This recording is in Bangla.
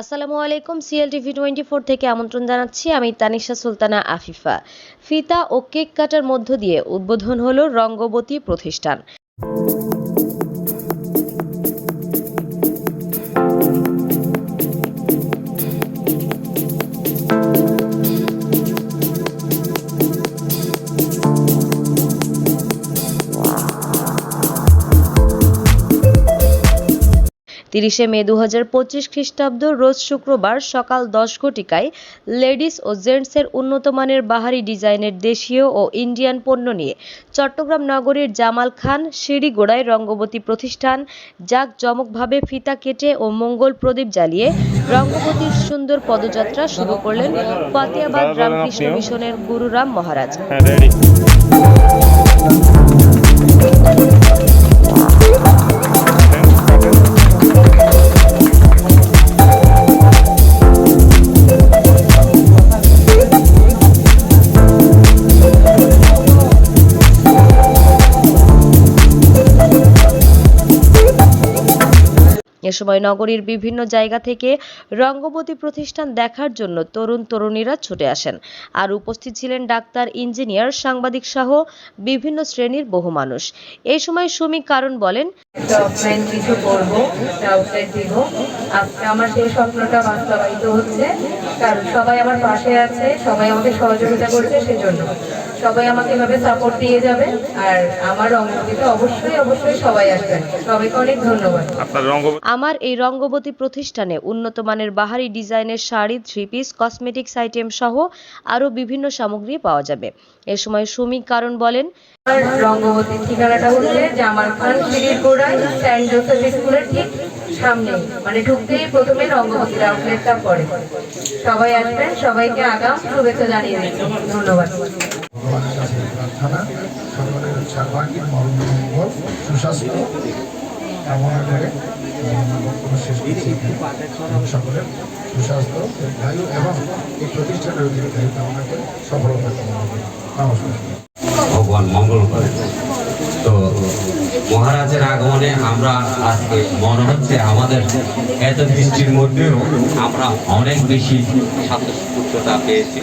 আসসালামু আলাইকুম সিএল টিভি টোয়েন্টি ফোর থেকে আমন্ত্রণ জানাচ্ছি। আমি তানিশা সুলতানা আফিফা। ফিতা ও কেক কাটার মধ্য দিয়ে উদ্বোধন হলো রঙ্গবতী প্রতিষ্ঠান। তিরিশে মে দু হাজার পঁচিশ খ্রিস্টাব্দ রোজ শুক্রবার সকাল দশ ঘটিকায় লেডিস ও জেন্টসের উন্নত মানের বাহারি ডিজাইনের দেশীয় ও ইন্ডিয়ান পণ্য নিয়ে চট্টগ্রাম নগরীর জামাল খান সিঁড়িগোড়ায় রঙ্গবতী প্রতিষ্ঠান জাক জমকভাবে ফিতা কেটে ও মঙ্গল প্রদীপ জ্বালিয়ে রঙ্গবতীর সুন্দর পদযাত্রা শুরু করলেন ফতেয়াবাদ রামকৃষ্ণ মিশনের গুরুরাম মহারাজ। সময় নগরীর বিভিন্ন জায়গা থেকে রঙ্গবতী প্রতিষ্ঠান দেখার জন্য তরুণ তরুণীরা ছুটে আসেন। আর উপস্থিত ছিলেন ডাক্তার, ইঞ্জিনিয়ার, সাংবাদিক সহ বিভিন্ন শ্রেণির বহু মানুষ। এই সময় সুমি কারণ বলেন আমার সেই স্বপ্নটা হচ্ছে। কারণ সবাই আমার পাশে আছে, সবাই আমাকে সহযোগিতা করছে সেজন্য। সবাই আমাকে এভাবে সাপোর্ট দিয়ে যাবে। আর আমার অঙ্গটিতে অবশ্যই অবশ্যই সবাই আসবেন। সবাইকে অনেক ধন্যবাদ। আমার এই রঙ্গবতী প্রতিষ্ঠানে উন্নত মানের বাহারি ডিজাইনের sari three piece cosmetics item সহ আরও বিভিন্ন সামগ্রী পাওয়া যাবে। এ সময় সুমি কারণ বলেন রঙ্গবতীর ঠিকানাটা হচ্ছে জামাল খান সিঁড়ির গোড়ায় সেন্ট জোসেফ স্কুলের ঠিক সামনে মানে ঢুকতেই প্রথমে রঙ্গবতীর আউটলেটটা পড়ে। সবাই আসবেন সবাইকে আগাম শুভেচ্ছা জানিয়ে দিচ্ছি। ধন্যবাদ। কাছে প্রার্থনা। সকলের সর্বাঙ্গীন মঙ্গল, সুস্বাস্থ্য। কামনা করে শেষ করছি সকলের সুস্বাস্থ্য, দীর্ঘায়ু এবং এই প্রতিষ্ঠানের দীর্ঘায়ু কামনা করে সফলতা কামনা করি। নমস্কার। ভগবান মঙ্গল করেন তো, মহারাজের আগমনে আমরা আজকে মনে হচ্ছে আমাদের এত বৃষ্টির মধ্যেও আমরা অনেক বেশি স্বাতঃস্ফূর্ততা পেয়েছি।